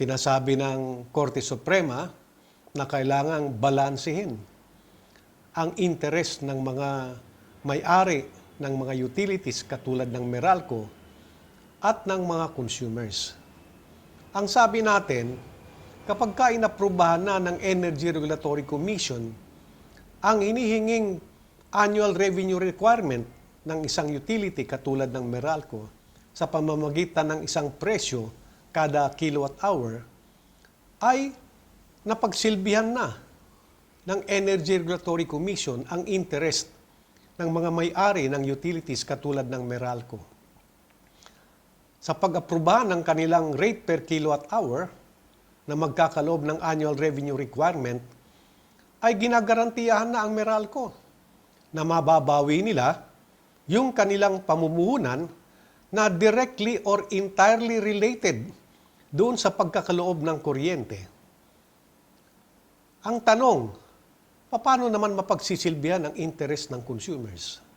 Sinasabi ng Korte Suprema na kailangang balansehin ang interest ng mga may-ari ng mga utilities katulad ng Meralco at ng mga consumers. Ang sabi natin, kapag ka inaprubahan na ng Energy Regulatory Commission ang inihinging annual revenue requirement ng isang utility katulad ng Meralco sa pamamagitan ng isang presyo kada kilowatt hour ay napagsilbihan na ng Energy Regulatory Commission ang interest ng mga may-ari ng utilities katulad ng Meralco. Sa pag-aprobahan ng kanilang rate per kilowatt hour na magkakaloob ng annual revenue requirement, ay ginagarantiyahan na ang Meralco na mababawi nila yung kanilang pamumuhunan na directly or entirely related doon sa pagkakaloob ng kuryente. Ang tanong, paano naman mapagsisilbihan ang interest ng consumers?